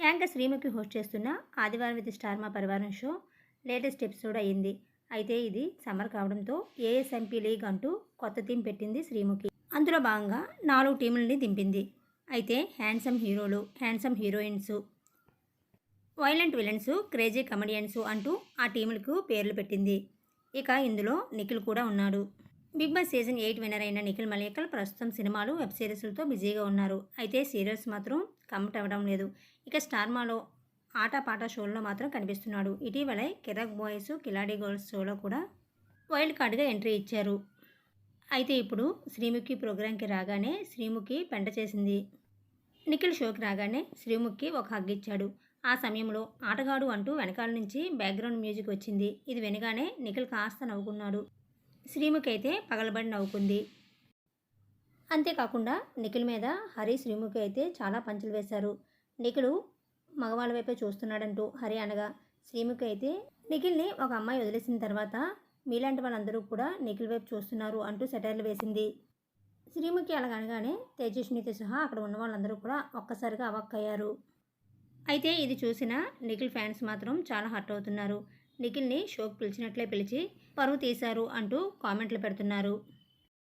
Anchor Sreemukhi host చేస్తున్న ఆదివారం with star మా పరివారం షో. లేటెస్ట్ ఎపిసోడ్ అయ్యింది. అయితే ఇది సమ్మర్ కావడంతో ఏఎస్ఎంపీ లీగ్ అంటూ కొత్త థీమ్ పెట్టింది శ్రీముఖి. అందులో భాగంగా నాలుగు టీములని దింపింది. అయితే హ్యాండ్సమ్ హీరోలు handsome heroines violent villains crazy comedians అంటూ ఆ టీములకు పేర్లు పెట్టింది. ఇక ఇందులో నిఖిల్ కూడా ఉన్నాడు. Big Boss season eight winner అయిన నిఖిల్ మలేకల్ ప్రస్తుతం సినిమాలు వెబ్ సిరీస్లతో బిజీగా ఉన్నారు. అయితే సీరియల్స్ మాత్రం కమిట్ అవ్వడం లేదు. ఇక స్టార్మాలో ఆటపాట షోల్లో మాత్రం కనిపిస్తున్నాడు. ఇటీవలే కిరక్ బాయ్స్ కిలాడీ గర్ల్స్ షోలో కూడా వైల్డ్ కార్డ్గా ఎంట్రీ ఇచ్చారు. అయితే ఇప్పుడు శ్రీముఖి ప్రోగ్రాంకి రాగానే శ్రీముఖి పెంట చేసింది. నిఖిల్ షోకి రాగానే శ్రీముఖి ఒక హగ్ ఇచ్చాడు. ఆ సమయంలో ఆటగాడు అంటూ వెనకాల నుంచి బ్యాక్గ్రౌండ్ మ్యూజిక్ వచ్చింది. ఇది వినగానే నిఖిల్ కాస్త నవ్వుకున్నాడు. శ్రీముఖి అయితే పగలబడి నవ్వుకుంది. అంతేకాకుండా నిఖిల్ మీద హరి శ్రీముఖి అయితే చాలా పంచులు వేశారు. నిఖిల్ మగవాళ్ళ వైపే చూస్తున్నాడంటూ హరి అనగా శ్రీముఖి అయితే నిఖిల్ని ఒక అమ్మాయి వదిలేసిన తర్వాత మీలాంటి వాళ్ళందరూ కూడా నిఖిల్ వైపు చూస్తున్నారు అంటూ సెటైర్లు వేసింది. శ్రీముఖి అలాగనగానే తేజస్వినితో సహా అక్కడ ఉన్న వాళ్ళందరూ కూడా ఒక్కసారిగా అవక్కయ్యారు అయితే ఇది చూసిన నిఖిల్ ఫ్యాన్స్ మాత్రం చాలా హర్ట్ అవుతున్నారు. నిఖిల్ని షోకి పిలిచినట్లే పిలిచి పరువు తీశారు అంటూ కామెంట్లు పెడుతున్నారు.